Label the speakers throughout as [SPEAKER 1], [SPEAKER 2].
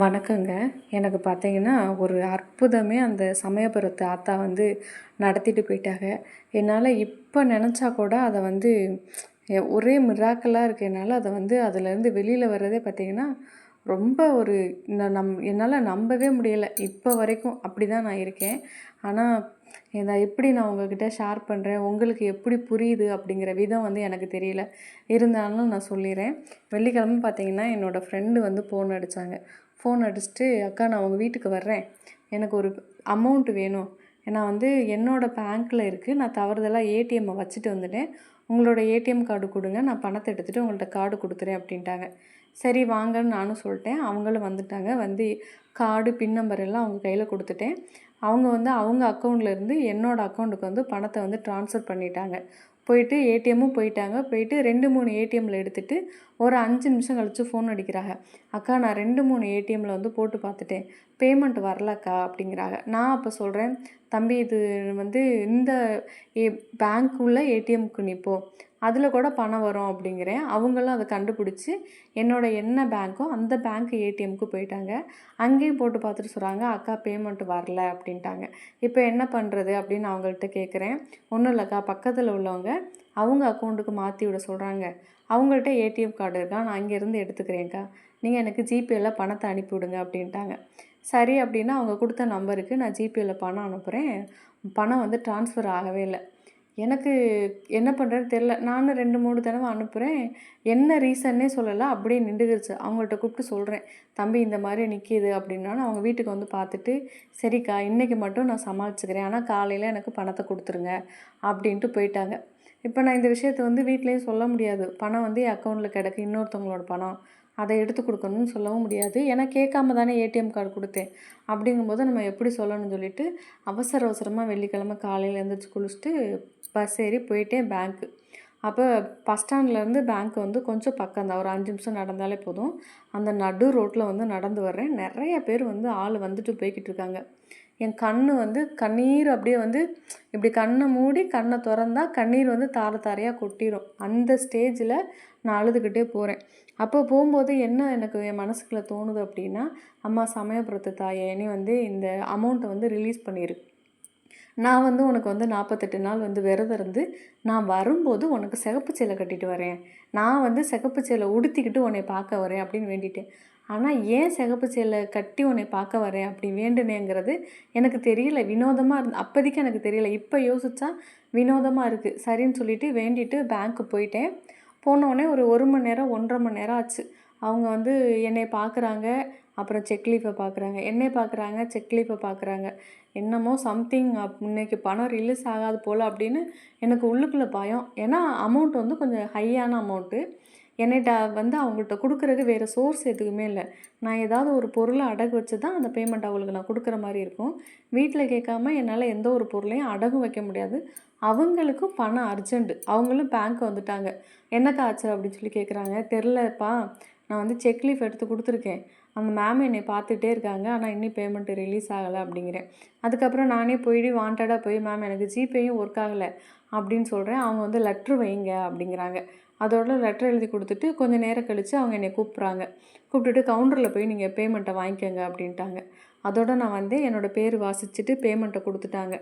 [SPEAKER 1] வணக்கங்க. எனக்கு பார்த்தீங்கன்னா ஒரு அற்புதமே அந்த சமயபுரத்து ஆத்தா வந்து நடத்திட்டு போயிட்டாங்க. என்னால் இப்போ நினச்சா கூட அதை வந்து ஒரே மிராக்கலாக இருக்கனால அதை வந்து அதுலேருந்து வெளியில் வர்றதே பார்த்தீங்கன்னா ரொம்ப ஒரு நான் நம் என்னால் நம்பவே முடியலை. இப்போ வரைக்கும் அப்படி தான் நான் இருக்கேன். ஆனால் இதை எப்படி நான் உங்ககிட்ட ஷேர் பண்ணுறேன் உங்களுக்கு எப்படி புரியுது? அப்படிங்கிற விதம் வந்து எனக்கு தெரியல. இருந்தாலும் நான் சொல்லிடுறேன் வெள்ளிக்கிழமை பார்த்தீங்கன்னா என்னோடய ஃப்ரெண்டு வந்து ஃபோன் அடித்தாங்க ஃபோன் அடிச்சுட்டு அக்கா நான் உங்கள் வீட்டுக்கு வர்றேன். எனக்கு ஒரு அமௌண்ட்டு வேணும். நான் வந்து என்னோடய பேங்க்கில் இருக்குது நான் தவறுதலாக ஏடிஎம்மை வச்சுட்டு வந்துட்டேன். உங்களோட ஏடிஎம் கார்டு கொடுங்க. நான் பணத்தை எடுத்துகிட்டு உங்கள்கிட்ட கார்டு கொடுத்துறேன் அப்படின்ட்டாங்க. சரி வாங்கன்னு நானும் சொல்லிட்டேன். அவங்களும் வந்துட்டாங்க. வந்து கார்டு பின் நம்பர் எல்லாம் அவங்க கையில் கொடுத்துட்டேன். அவங்க வந்து அவங்க அக்கௌண்ட்லேருந்து இருந்து அக்கௌண்ட்டுக்கு வந்து பணத்தை வந்து ட்ரான்ஸ்ஃபர் பண்ணிட்டாங்க. போயிட்டு ஏடிஎம்மும் போயிட்டாங்க. போயிட்டு ரெண்டு மூணு ஏடிஎம்மில் எடுத்துகிட்டு ஒரு அஞ்சு நிமிஷம் கழித்து ஃபோன் அடிக்கிறாங்க. அக்கா நான் ரெண்டு மூணு ஏடிஎம்மில் வந்து போட்டு பார்த்துட்டேன். பேமெண்ட் வரலக்கா? அப்படிங்கிறாங்க. நான் அப்போ சொல்கிறேன் தம்பி இது வந்து இந்த ஏ பேங்க்குள்ளே ஏடிஎம்க்கு நீ போ. அதில் கூட பணம் வரும் அப்படிங்கிறேன். அவங்களும் அதை கண்டுபிடிச்சி என்னோட என்ன பேங்க்கோ அந்த பேங்க் ஏடிஎம்க்கு போயிட்டாங்க. அங்கேயும் போட்டு பார்த்துட்டு சொல்கிறாங்க அக்கா பேமெண்ட் வரல அப்படின்ட்டாங்க. இப்போ என்ன பண்ணுறது அப்படின்னு அவங்கள்ட்ட கேட்குறேன் ஒன்றும் இல்லைக்கா பக்கத்தில் உள்ளவங்க அவங்க அக்கௌண்ட்டுக்கு மாற்றி விட சொல்கிறாங்க அவங்கள்ட்ட ஏடிஎம் கார்டு இருக்கா? நான் அங்கேருந்து எடுத்துக்கிறேன்க்கா நீங்கள் எனக்கு ஜிபேயில் பணத்தை அனுப்பி விடுங்க அப்படின்ட்டாங்க. சரி அப்படின்னா அவங்க கொடுத்த நம்பருக்கு நான் ஜிபேயில் பணம் அனுப்புகிறேன் பணம் வந்து ட்ரான்ஸ்ஃபர் ஆகவே இல்லை. எனக்கு என்ன பண்ணுறதுன்னு தெரில நானும் ரெண்டு மூணு தடவை அனுப்புகிறேன் என்ன ரீசன்னே சொல்லலை. அப்படியே நின்றுக்கிருச்சு அவங்கள்ட்ட கூப்பிட்டு சொல்கிறேன் தம்பி இந்த மாதிரி நிற்கிது அப்படின்னாலும் அவங்க வீட்டுக்கு வந்து பார்த்துட்டு சரிக்கா இன்றைக்கி மட்டும் நான் சமாளிச்சுக்கிறேன். ஆனால் காலையில் எனக்கு பணத்தை கொடுத்துருங்க அப்படின்ட்டு போயிட்டாங்க. இப்போ நான் இந்த விஷயத்தை வந்து வீட்லேயும் சொல்ல முடியாது. பணம் வந்து என் அக்கௌண்ட்டில் கிடக்கு. இன்னொருத்தவங்களோட பணம். அதை எடுத்து கொடுக்கணும்னு சொல்லவும் முடியாது. ஏன்னா கேட்காம தானே ஏடிஎம் கார்டு கொடுத்தேன். அப்படிங்கும்போது நம்ம எப்படி சொல்லணும்னு சொல்லிட்டு அவசர அவசரமாக வெள்ளிக்கிழமை காலையில் எழுந்திரிச்சு குளிச்சுட்டு பஸ் ஏறி போயிட்டேன் பேங்க்கு அப்போ பஸ் ஸ்டாண்ட்லேருந்து பேங்க் வந்து கொஞ்சம் பக்கம் தான். ஒரு அஞ்சு நிமிஷம் நடந்தாலே போதும். அந்த நடு ரோட்டில் வந்து நடந்து வர்றேன். நிறைய பேர் வந்து ஆள் வந்துட்டு போய்கிட்டு இருக்காங்க. என் கண் வந்து கண்ணீர் அப்படியே வந்து இப்படி கண்ணை மூடி கண்ணை திறந்தா கண்ணீர் வந்து தார தாரையாக கொட்டிடும் அந்த ஸ்டேஜில் நான் அழுதுகிட்டே போகிறேன் அப்போ போகும்போது என்ன எனக்கு என் மனசுக்குள்ளே தோணுது அப்படின்னா அம்மா சமயபுரத்து தாயே நீ வந்து இந்த அமௌண்ட்டை வந்து ரிலீஸ் பண்ணியிருக்கு நான் வந்து உனக்கு வந்து நாற்பத்தெட்டு நாள் வந்து விரதம் இருந்து நான் வரும்போது உனக்கு சிகப்பு சேலை கட்டிட்டு வரேன். நான் வந்து சிகப்பு சேலை உடுத்திக்கிட்டு உன்னை பார்க்க வரேன் அப்படின்னு வேண்டிட்டேன். ஆனால் ஏன் சிகப்பு சேலை கட்டி உன்னை பார்க்க வரேன் அப்படி வேண்டுனேங்கிறது எனக்கு தெரியல. வினோதமாக இருந்து அப்போதைக்கு எனக்கு தெரியல. இப்போ யோசித்தா வினோதமாக இருக்குது சரின்னு சொல்லிட்டு வேண்டிட்டு பேங்க்கு போயிட்டேன். போனோடனே ஒரு ஒரு மணி நேரம் ஒன்றரை மணி நேரம் ஆச்சு. அவங்க வந்து என்னை பார்க்குறாங்க. அப்புறம் செக் லீஃபை பார்க்குறாங்க என்னை பார்க்குறாங்க செக் லீஃபை பார்க்குறாங்க என்னமோ சம்திங் அப் இன்னைக்கு பணம் ரிலீஸ் ஆகாது போல் அப்படின்னு எனக்கு உள்ளுக்குள்ளே பயம். ஏன்னா அமௌண்ட் வந்து கொஞ்சம் ஹையான அமௌண்ட்டு என்னிட்ட வந்து அவங்கள்ட்ட கொடுக்குறதுக்கு வேறு சோர்ஸ் எதுவுமே இல்லை. நான் ஏதாவது ஒரு பொருளை அடகு வச்சு தான் அந்த பேமெண்ட் அவங்களுக்கு நான் கொடுக்குற மாதிரி இருக்கும். வீட்டில் கேட்காம என்னால் எந்த ஒரு பொருளையும் அடகு வைக்க முடியாது. அவங்களுக்கும் பணம் அர்ஜெண்ட்டு அவங்களும் பேங்க் வந்துட்டாங்க. என்னக்கா ஆச்சு அப்படின்னு சொல்லி கேட்குறாங்க தெரிலப்பா நான் வந்து செக் லீஃப் எடுத்து கொடுத்துருக்கேன். அந்த மேம் என்னை பார்த்துட்டே இருக்காங்க. ஆனால் இன்னும் பேமெண்ட் ரிலீஸ் ஆகலை அப்படிங்கிறேன். அதுக்கப்புறம் நானே போயிட்டு வாண்டடாக போய் மேம் எனக்கு ஜிபேயும் ஒர்க் ஆகலை அப்படின்னு சொல்கிறேன் அவங்க வந்து லெட்ரு வைங்க அப்படிங்கிறாங்க. அதோட லெட்டர் எழுதி கொடுத்துட்டு கொஞ்சம் நேரம் கழித்து அவங்க என்னை கூப்பிட்றாங்க. கூப்பிட்டுட்டு கவுண்டரில் போய் நீங்கள் பேமெண்ட்டை வாங்கிக்கோங்க அப்படின்ட்டாங்க. அதோட நான் வந்து என்னோடய பேர் வாசிச்சுட்டு பேமெண்ட்டை கொடுத்துட்டாங்க.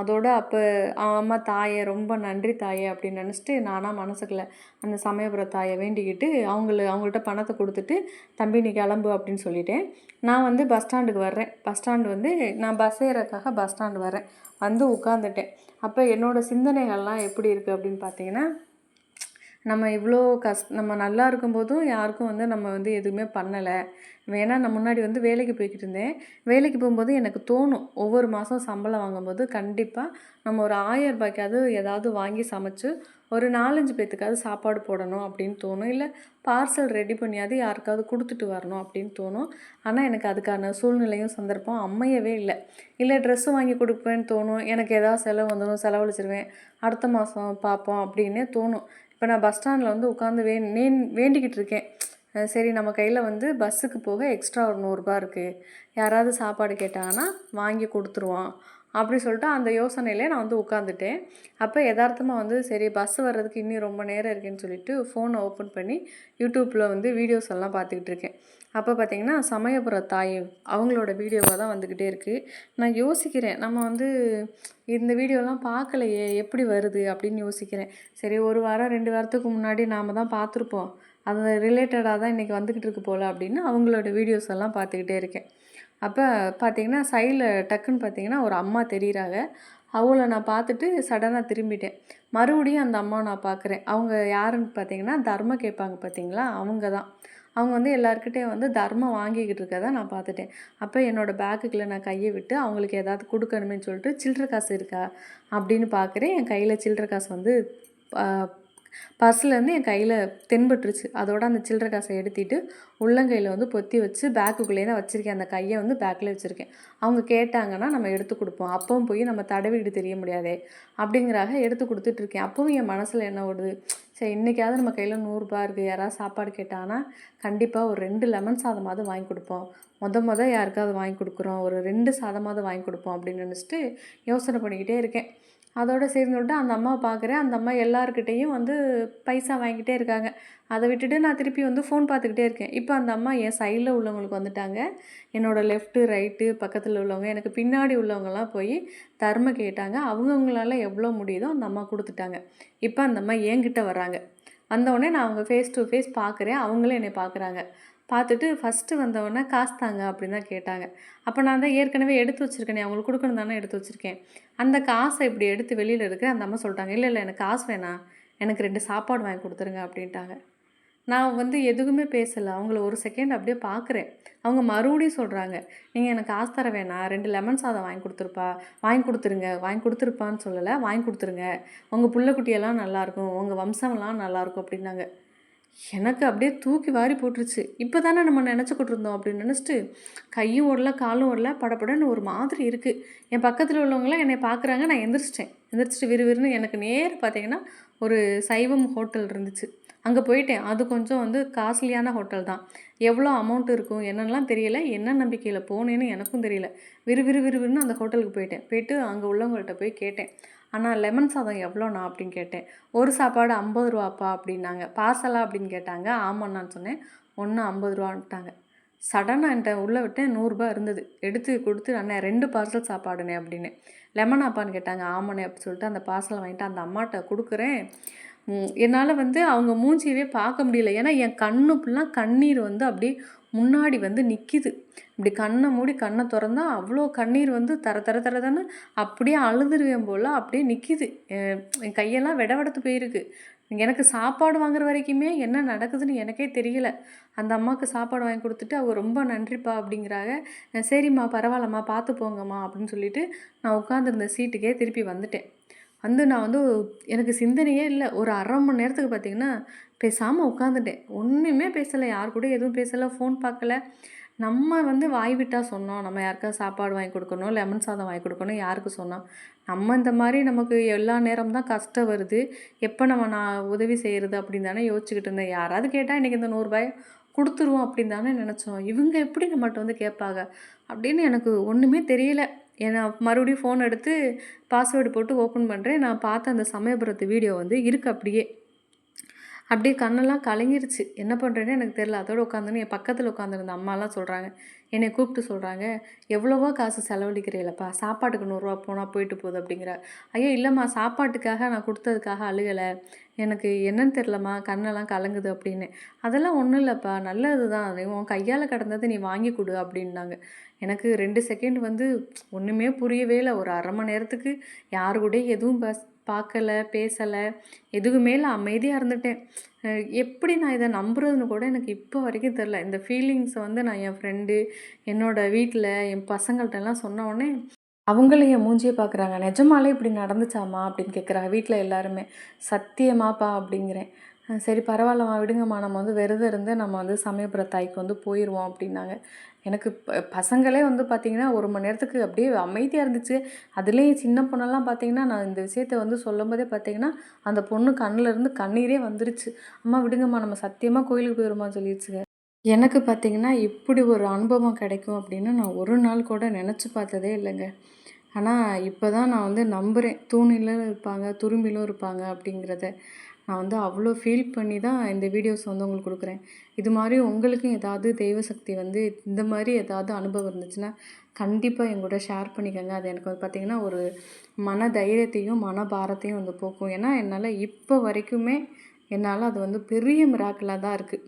[SPEAKER 1] அதோட அப்போ அம்மா தாயே ரொம்ப நன்றி தாயே அப்படின்னு நினச்சிட்டு நானாக மனசுக்குள்ள அந்த சமயபுர தாயை வேண்டிக்கிட்டு அவங்கள அவங்கள்ட்ட பணத்தை கொடுத்துட்டு தம்பி நீ கிளம்பு அப்படின்னு சொல்லிட்டேன். நான் வந்து பஸ் ஸ்டாண்டுக்கு வர்றேன். பஸ் ஸ்டாண்டு வந்து நான் பஸ் ஏறக்காக பஸ் ஸ்டாண்டு வரேன் வந்து உட்காந்துட்டேன் அப்போ என்னோடய சிந்தனைகள்லாம் எப்படி இருக்குது அப்படின்னு பார்த்தீங்கன்னா நம்ம இவ்வளோ கஷ் நம்ம நல்லா இருக்கும்போதும் யாருக்கும் வந்து நம்ம வந்து எதுவுமே பண்ணலை. வேணால் நான் முன்னாடி வந்து வேலைக்கு போய்கிட்டு இருந்தேன் வேலைக்கு போகும்போது எனக்கு தோணும் ஒவ்வொரு மாதம் சம்பளம் வாங்கும்போது கண்டிப்பாக நம்ம ஒரு ஆயிரம் ரூபாய்க்காவது ஏதாவது வாங்கி சமைச்சு ஒரு நாலஞ்சு பேத்துக்காவது சாப்பாடு போடணும் அப்படின்னு தோணும். இல்லை பார்சல் ரெடி பண்ணியாவது யாருக்காவது கொடுத்துட்டு வரணும் அப்படின்னு தோணும். ஆனால் எனக்கு அதுக்கான சூழ்நிலையும் சந்தர்ப்பம் அமையவே இல்லை. இல்லை ட்ரெஸ்ஸு வாங்கி கொடுப்பேன்னு தோணும். எனக்கு ஏதாவது செலவு வந்துடும் செலவழிச்சிருவேன். அடுத்த மாதம் பார்ப்போம் அப்படின்னே தோணும். இப்போ நான் பஸ் ஸ்டாண்டில் வந்து உட்காந்து வே நேன் வேண்டிக்கிட்டு இருக்கேன். சரி நம்ம கையில் வந்து பஸ்ஸுக்கு போக எக்ஸ்ட்ரா ஒரு நூறுரூபா இருக்குது யாராவது சாப்பாடு கேட்டாங்கன்னா வாங்கி கொடுத்துருவான். அப்படி சொல்லிட்டு அந்த யோசனையிலே நான் வந்து உட்காந்துட்டேன் அப்போ யதார்த்தமாக வந்து சரி பஸ் வர்றதுக்கு இன்னும் ரொம்ப நேரம் இருக்குன்னு சொல்லிட்டு ஃபோனை ஓப்பன் பண்ணி யூடியூப்பில் வந்து வீடியோஸ் எல்லாம் பார்த்துக்கிட்டு இருக்கேன். அப்போ பார்த்தீங்கன்னா சமயபுர தாய் அவங்களோட வீடியோவாக தான் வந்துக்கிட்டே இருக்குது நான் யோசிக்கிறேன் நம்ம வந்து இந்த வீடியோலாம் பார்க்கலையே எப்படி வருது அப்படின்னு யோசிக்கிறேன். சரி ஒரு வாரம் ரெண்டு வாரத்துக்கு முன்னாடி நாம் தான் பார்த்துருப்போம். அது ரிலேட்டடாக தான் இன்றைக்கி வந்துக்கிட்டு இருக்கு போல் அப்படின்னு அவங்களோட வீடியோஸ் எல்லாம் பார்த்துக்கிட்டே இருக்கேன். அப்போ பார்த்தீங்கன்னா சைடில் டக்குன்னு பார்த்தீங்கன்னா ஒரு அம்மா தெரிகிறாங்க அவங்கள நான் பார்த்துட்டு சடனாக திரும்பிட்டேன். மறுபடியும் அந்த அம்மாவை நான் பார்க்குறேன் அவங்க யாருன்னு பார்த்தீங்கன்னா தர்மம் கேட்பாங்க பார்த்தீங்களா அவங்க தான். அவங்க வந்து எல்லாருக்கிட்டேயும் வந்து தர்மம் வாங்கிக்கிட்டு இருக்கதை நான் பார்த்துட்டேன். அப்போ என்னோடய பேக்குக்குள்ளே நான் கையை விட்டு அவங்களுக்கு ஏதாவது கொடுக்கணுமே சொல்லிட்டு சில்லற காசு இருக்கா? அப்படின்னு பார்க்குறேன் என் கையில் சில்லற காசு வந்து பர்ஸ்லேருந்து என் கையில் தென்பட்டுருச்சு. அதோட அந்த சில்லற காசை எடுத்துட்டு உள்ளங்கையில் வந்து பொத்தி வச்சு பேக்குக்குள்ளேயே தான் வச்சுருக்கேன். அந்த கையை வந்து பேக்கில் வச்சுருக்கேன். அவங்க கேட்டாங்கன்னா நம்ம எடுத்து கொடுப்போம். அப்பவும் போய் நம்ம தடவிட்டு தெரிய முடியாதே அப்படிங்கிறாக எடுத்து கொடுத்துட்ருக்கேன் அப்பவும் என் மனசில் என்ன ஓடுது? சரி இன்றைக்காவது நம்ம கையில் நூறுரூபா இருக்குது யாராவது சாப்பாடு கேட்டாங்கன்னா கண்டிப்பாக ஒரு ரெண்டு லெமன் சாதமாவது வாங்கி கொடுப்போம். மொத மொதல் யாருக்காவது வாங்கி கொடுக்குறோம். ஒரு ரெண்டு சாதமாவது வாங்கி கொடுப்போம் அப்படின்னு நினச்சிட்டு யோசனை பண்ணிக்கிட்டே இருக்கேன். அதோடு சேர்ந்துவிட்டு அந்த அம்மாவை பார்க்குறேன். அந்த அம்மா எல்லாருக்கிட்டேயும் வந்து பைசா வாங்கிட்டே இருக்காங்க. அதை விட்டுட்டு நான் திருப்பி வந்து ஃபோன் பார்த்துக்கிட்டே இருக்கேன். இப்போ இப்போ அந்த அம்மா என் சைடில் உள்ளவங்களுக்கு வந்துட்டாங்க. என்னோடய லெஃப்ட்டு ரைட்டு பக்கத்தில் உள்ளவங்க எனக்கு பின்னாடி உள்ளவங்கலாம் போய் தர்ம கேட்டாங்க. அவங்கவுங்களால எவ்வளோ முடியுதோ அந்த அம்மா கொடுத்துட்டாங்க. இப்போ அந்த அம்மா என்கிட்ட வராங்க வந்தவுடனே நான் அவங்க ஃபேஸ் டு ஃபேஸ் பார்க்குறேன் அவங்களும் என்னை பார்க்குறாங்க பார்த்துட்டு ஃபஸ்ட்டு வந்தவொடனே காசு தாங்க அப்படின்னு தான் கேட்டாங்க. அப்போ நான் தான் ஏற்கனவே எடுத்து வச்சுருக்கேனே அவங்களுக்கு கொடுக்கணும் தானே எடுத்து வச்சுருக்கேன். அந்த காசை இப்படி எடுத்து வெளியில் இருக்க அந்த அம்மா சொல்லிட்டாங்க. இல்லை இல்லை எனக்கு காசு வேணாம். எனக்கு ரெண்டு சாப்பாடு வாங்கி கொடுத்துருங்க அப்படின்ட்டாங்க. நான் வந்து எதுவுமே பேசலை. அவங்கள ஒரு செகண்ட் அப்படியே பார்க்குறேன் அவங்க மறுபடியும் சொல்கிறாங்க நீங்கள் எனக்கு காசு தர வேணாம். ரெண்டு லெமன் சாதம் வாங்கி கொடுத்துருப்பா. வாங்கி கொடுத்துருங்க. வாங்கி கொடுத்துருப்பான்னு சொல்லலை. வாங்கி கொடுத்துருங்க. உங்கள் புள்ளக்குட்டியெல்லாம் நல்லாயிருக்கும் உங்கள் வம்சம்லாம் நல்லாயிருக்கும் அப்படின்னாங்க. எனக்கு அப்படியே தூக்கி வாரி போட்டுருச்சு. இப்போ தானே நம்ம நினச்சிக்கிட்டு இருந்தோம் அப்படின்னு நினச்சிட்டு கையும் ஓடல காலும் ஓடல. படப்படன்னு ஒரு மாதிரி இருக்குது என் பக்கத்தில் உள்ளவங்களாம் என்னை பார்க்குறாங்க நான் எந்திரிச்சிட்டேன். எந்திரிச்சிட்டு விறுவிறுன்னு எனக்கு நேர் பார்த்தீங்கன்னா ஒரு சைவம் ஹோட்டல் இருந்துச்சு. அங்கே போயிட்டேன். அது கொஞ்சம் வந்து காஸ்ட்லியான ஹோட்டல் தான். எவ்வளோ அமௌண்ட் இருக்கும் என்னென்னலாம் தெரியல. என்ன நம்பிக்கையில் போனேன்னு எனக்கும் தெரியல. விறுவிறு விறுவிறுன்னு அந்த ஹோட்டலுக்கு போயிட்டேன். போயிட்டு அங்கே உள்ளவங்கள்ட்ட போய் கேட்டேன். ஆனால் லெமன் சாதம் எவ்வளோண்ணா? அப்படின்னு கேட்டேன். ஒரு சாப்பாடு ஐம்பது ரூபாப்பா? அப்படின்னாங்க. பார்சலா? அப்படின்னு கேட்டாங்க. ஆமாண்ணான்னு சொன்னேன். ஒன்று ஐம்பது ரூபான்ட்டாங்க. சடனாக என்கிட்ட உள்ளே விட்டேன். நூறுரூபா இருந்தது. எடுத்து கொடுத்து அண்ணே ரெண்டு பார்சல் சாப்பாடுனே அப்படின்னு. லெமன் ஆப்பான்னு கேட்டாங்க. ஆமாண்ணே அப்படின்னு சொல்லிட்டு அந்த பார்சலை வாங்கிட்டு அந்த அம்மாட்ட கொடுக்குறேன். என்னால் வந்து அவங்க மூஞ்சியவே பார்க்க முடியல. ஏன்னா என் கண்ணு ஃபுல்லாக கண்ணீர் வந்து அப்படியே முன்னாடி வந்து நிற்கிது இப்படி கண்ணை மூடி கண்ணை திறந்தா அவ்வளோ கண்ணீர் வந்து தர தர தரதானு அப்படியே அழுதுருவேன் போல் அப்படியே நிற்கிது என் கையெல்லாம் விடவெடுத்து போயிருக்கு. எனக்கு சாப்பாடு வாங்குற வரைக்குமே என்ன நடக்குதுன்னு எனக்கே தெரியல. அந்த அம்மாவுக்கு சாப்பாடு வாங்கி கொடுத்துட்டு அவங்க ரொம்ப நன்றிப்பா அப்படிங்கிறாங்க. சரிம்மா பரவாயில்லம்மா பார்த்து போங்கம்மா அப்படின்னு சொல்லிட்டு நான் உட்காந்துருந்த சீட்டுக்கே திருப்பி வந்துட்டேன். வந்து நான் வந்து எனக்கு சிந்தனையே இல்லை. ஒரு அரை மணி நேரத்துக்கு பார்த்திங்கன்னா பேசாமல் உட்காந்துட்டேன் ஒன்றுமே பேசலை. யார் கூட எதுவும் பேசலை. ஃபோன் பார்க்கல நம்ம வந்து வாய் விட்டால் சொன்னோம். நம்ம யாருக்காவது சாப்பாடு வாங்கி கொடுக்கணும்? லெமன் சாதம் வாங்கி கொடுக்கணும் யாருக்கு சொன்னோம்? நம்ம இந்த மாதிரி நமக்கு எல்லா நேரம் தான் கஷ்டம் வருது. எப்போ நம்ம நான் உதவி செய்கிறது அப்படின்னு தானே யோசிச்சுக்கிட்டு இருந்தேன். யாராவது கேட்டால் இன்றைக்கி இந்த நூறுரூபாய் கொடுத்துருவோம் அப்படின்னு தானே நினச்சோம். இவங்க எப்படி நம்மகிட்ட வந்து கேட்பாங்க? அப்படின்னு எனக்கு ஒன்றுமே தெரியலை. ஏன்னா மறுபடியும் ஃபோன் எடுத்து பாஸ்வேர்டு போட்டு ஓப்பன் பண்ணுறேன் நான் பார்த்த அந்த சமயபுரத்து வீடியோ வந்து இருக்குது அப்படியே. அப்படியே கண்ணெல்லாம் கலங்கிருச்சு. என்ன பண்ணுறேன்னு எனக்கு தெரில அதோடு உட்காந்துன்னு என் பக்கத்தில் உட்காந்துருந்த அம்மாலாம் சொல்கிறாங்க என்னை கூப்பிட்டு சொல்கிறாங்க எவ்வளவோ காசு செலவழிக்கிறீங்களப்பா சாப்பாட்டுக்கு நூறுரூவா போனால் போயிட்டு போகுது அப்படிங்கிற ஐயா இல்லைம்மா. சாப்பாட்டுக்காக நான் கொடுத்ததுக்காக அழுகலை. எனக்கு என்னன்னு தெரிலம்மா கண்ணெல்லாம் கலங்குது அப்படின்னு. அதெல்லாம் ஒன்றும் இல்லைப்பா நல்லது தான் உன் கையால் கடந்ததை நீ வாங்கி கொடு அப்படின்னாங்க. எனக்கு ரெண்டு செகண்ட் வந்து ஒன்றுமே புரியவே இல்லை. ஒரு அரை மணி நேரத்துக்கு யாரு கூட எதுவும் பஸ் பார்க்கல பேசலை. எதுவுமே இல்லை அமைதியாக இருந்துட்டேன். எப்படி நான் இதை நம்புறதுன்னு கூட எனக்கு இப்போ வரைக்கும் தெரில இந்த ஃபீலிங்ஸை வந்து நான் என் ஃப்ரெண்டு என்னோடய வீட்டில் என் பசங்கள்கிட்டலாம் சொன்ன உடனே அவங்களும் என் மூஞ்சியை பார்க்குறாங்க. நிஜமாலே இப்படி நடந்துச்சாமா அப்படின்னு கேட்குறாங்க. வீட்டில் எல்லாருமே சத்தியமாப்பா அப்படிங்கிறேன். சரி பரவாயில்லம்மா விடுங்கம்மா. நம்ம வந்து விரதம் இருந்து நம்ம வந்து சமயபுர தாய்க்கு வந்து போயிடுவோம் அப்படின்னாங்க. எனக்கு பசங்களே வந்து பார்த்திங்கன்னா ஒரு மணி நேரத்துக்கு அப்படியே அமைதியாக இருந்துச்சு. அதுலேயும் சின்ன பொண்ணெல்லாம் பார்த்திங்கன்னா நான் இந்த விஷயத்த வந்து சொல்லும் போதே பார்த்திங்கன்னா அந்த பொண்ணு கண்ணில் இருந்து கண்ணீரே வந்துருச்சு. அம்மா விடுங்கம்மா. நம்ம சத்தியமாக கோயிலுக்கு போயிடுமான்னு சொல்லிடுச்சுங்க எனக்கு பார்த்திங்கன்னா இப்படி ஒரு அனுபவம் கிடைக்கும் அப்படின்னு நான் ஒரு நாள் கூட நினச்சி பார்த்ததே இல்லைங்க. ஆனால் இப்போ தான் நான் வந்து நம்புகிறேன் தூணிலும் இருப்பாங்க துரும்பிலும் இருப்பாங்க அப்படிங்கிறத. நான் வந்து அவ்வளோ ஃபீல் பண்ணி தான் இந்த வீடியோஸ் வந்து உங்களுக்கு கொடுக்குறேன். இது மாதிரி உங்களுக்கும் ஏதாவது தெய்வ சக்தி வந்து இந்த மாதிரி ஏதாவது அனுபவம் இருந்துச்சுன்னா கண்டிப்பாக என் கூட ஷேர் பண்ணிக்கோங்க. அது எனக்கு வந்து பார்த்திங்கன்னா ஒரு மன தைரியத்தையும் மன பாரத்தையும் வந்து போக்கும். ஏன்னா என்னால் இப்போ வரைக்குமே என்னால் அது வந்து பெரிய மிராக்கலாக தான் இருக்குது